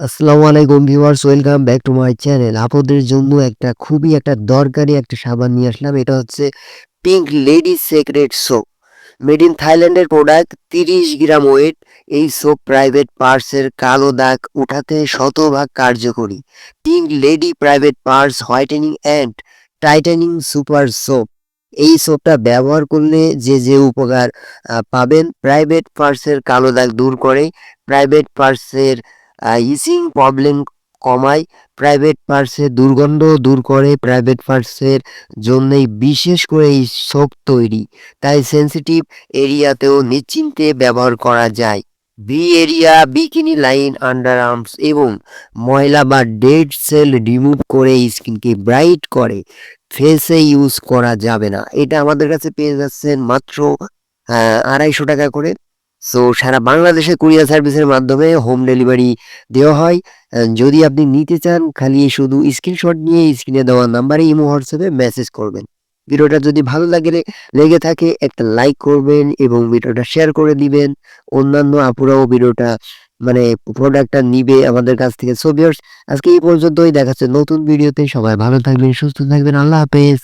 আসসালামু আলাইকুম viewers, welcome back to my channel. আপনাদের জন্য একটা খুবই একটা দরকারি একটা সাবান নিয়ে আসলাম। এটা হচ্ছে pink lady secret soap. Made in থাইল্যান্ডের প্রোডাক্ট, তিরিশ গ্রাম ওয়েট। এই সোপ প্রাইভেট পার্সের কালো দাগ উঠাতে শতভাগ কার্যকরী। Pink lady private parts whitening and tightening super soap. এই সোপটা ব্যবহার করলে যে যে উপকার পাবেন। প্রাইভেট পার্সের কালো দাগ দূর করে। প্রাইভেট পার্সের ইসিং প্রবলেম কমায়। প্রাইভেট পার্সের দুর্গন্ধ দূর করে। প্রাইভেট পার্সের জন্যই বিশেষ করে এই সোপ তৈরি। তাই সেনসিটিভ এরিয়াতেও নিশ্চিন্তে ব্যবহার করা যায়। B area bikini line under arms এবং ময়লা বা ডেড সেল রিমুভ করে স্কিনকে ব্রাইট করে। ফেসে ইউজ করা যাবে না। এটা আমাদের কাছে পেয়ে যাচ্ছেন মাত্র আড়াইশো টাকা করে। সো সারা বাংলাদেশে কুরিয়ার সার্ভিসের মাধ্যমে হোম ডেলিভারি দেওয়া হয়। যদি আপনি নিতে চান, খালি শুধু স্ক্রিনশট নিয়ে স্ক্রিনে দেওয়া নাম্বারে ইমো, হোয়াটসঅ্যাপে মেসেজ করবেন। ভিডিওটা যদি ভালো লাগে, লেগে থাকে, একটা লাইক করবেন এবং ভিডিওটা শেয়ার করে দিবেন। অন্যান্য আপুরাও ভিডিওটা মানে প্রোডাক্টটা নিবে আমাদের কাছ থেকে। সো ভিউয়ার্স আজকে এই পর্যন্তই। দেখাচ্ছে নতুন ভিডিওতে। সবাই ভালো থাকবেন, সুস্থ থাকবেন। আল্লাহ হাফেজ।